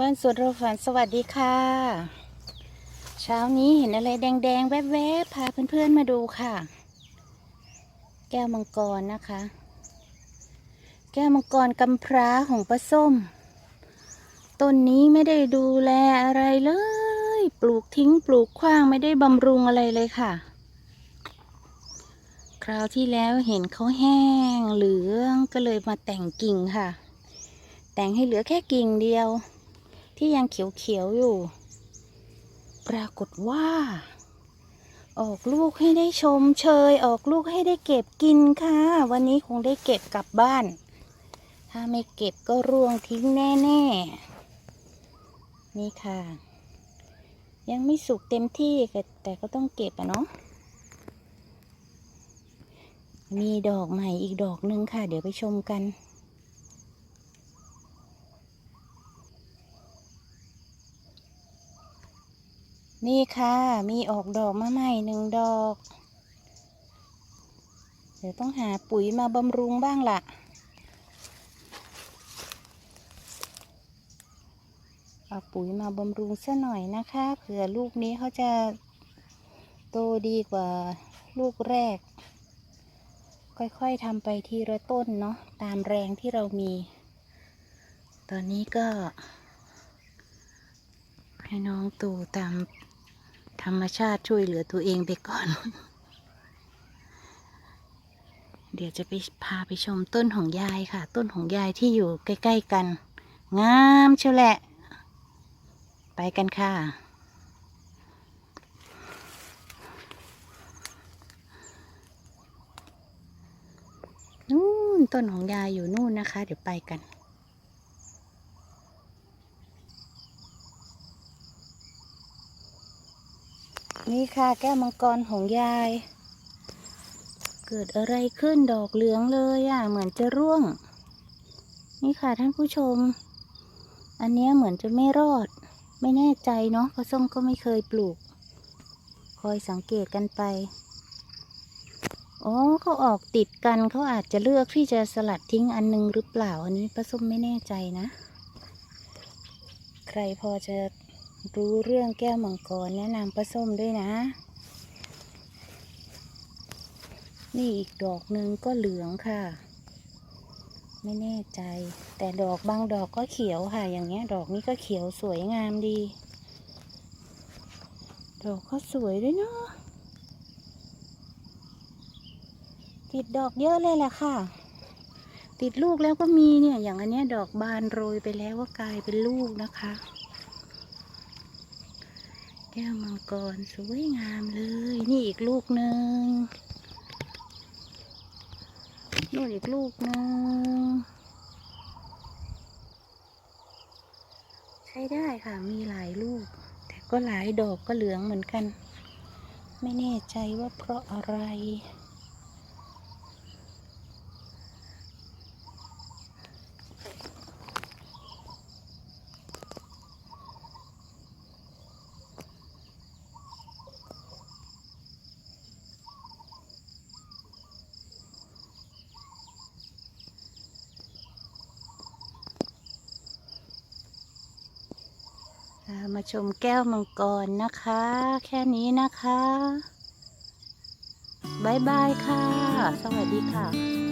บ้านสวนเรฝันสวัสดีค่ะ เช้านี้เห็นอะไรแดงๆ แวบๆ พาเพื่อนๆมาดูค่ะ แก้วมังกรนะคะ แก้วมังกรกำพร้าของป้าส้ม ต้นนี้ไม่ได้ดูแลอะไรเลย ปลูกทิ้งปลูกขว้างไม่ได้บำรุงอะไรเลยค่ะ คราวที่แล้วเห็นเขาแห้งเหลืองก็เลยมาแต่งกิ่งค่ะ แต่งให้เหลือแค่กิ่งเดียว ที่ยังเขียวๆอยู่ ปรากฏว่า ออกลูกให้ได้ชมเชย ออกลูกให้ได้เก็บกินค่ะ วันนี้คงได้เก็บกลับบ้าน ถ้าไม่เก็บก็ร่วงทิ้งแน่ๆ นี่ค่ะ ยังไม่สุกเต็มที่แต่ก็ต้องเก็บอะเนาะมีดอกใหม่อีกดอกหนึงค่ะ เดี๋ยวไปชมกัน นี่ค่ะ มีออกดอกมาใหม่หนึ่งดอก เดี๋ยวต้องหาปุ๋ยมาบำรุงบ้างล่ะ เอาปุ๋ยมาบำรุงซะหน่อยนะคะเผื่อลูกนี้เขาจะโตดีกว่าลูกแรก ค่อยๆทำไปทีละต้นเนาะตามแรงที่เรามี ตอนนี้ก็ ให้น้องตูตามธรรมชาติช่วยเหลือตัวเองไปก่อน เดี๋ยวจะไปพาไปชมต้นของยายค่ะ ต้นของยายที่อยู่ใกล้ๆกัน งามเชียวแหละ ไปกันค่ะนู่นต้นของยายอยู่นู่นนะคะ เดี๋ยวไปกัน นี่ค่ะแก้วมังกรของยาย เกิดอะไรขึ้นดอกเหลืองเลยอะ เหมือนจะร่วง นี่ค่ะท่านผู้ชม อันเนี้ยเหมือนจะไม่รอด ไม่แน่ใจเนาะเพราะส้มก็ไม่เคยปลูก คอยสังเกตกันไปอ๋อเขาออกติดกันเขาอาจจะเลือกที่จะสลัดทิ้งอันนึงหรือเปล่าอันนี้ป้าส้มไม่แน่ใจนะ ใครพอจะ รู้เรื่องแก้วมังกรแนะนำป้าส้มด้วยนะ นี่อีกดอกหนึ่งก็เหลืองค่ะ ไม่แน่ใจ แต่ดอกบางดอกก็เขียวค่ะ อย่างเงี้ย ดอกนี้ก็เขียวสวยงามดี ดอกก็สวยด้วยเนาะติดดอกเยอะเลยแหละค่ะ ติดลูกแล้วก็มีเนี่ย อย่างอันเนี้ยดอกบานโรยไปแล้วก็กลายเป็นลูกนะคะ แก้วมังกรสวยงามเลย นี่อีกลูกหนึ่งนู่นอีกลูกหนึ่งใช้ได้ค่ะมีหลายลูก แต่ก็หลายดอกก็เหลืองเหมือนกัน ไม่แน่ใจว่าเพราะอะไร มาชมแก้วมังกรนะคะ แค่นี้นะคะบายบายค่ะ สวัสดีค่ะ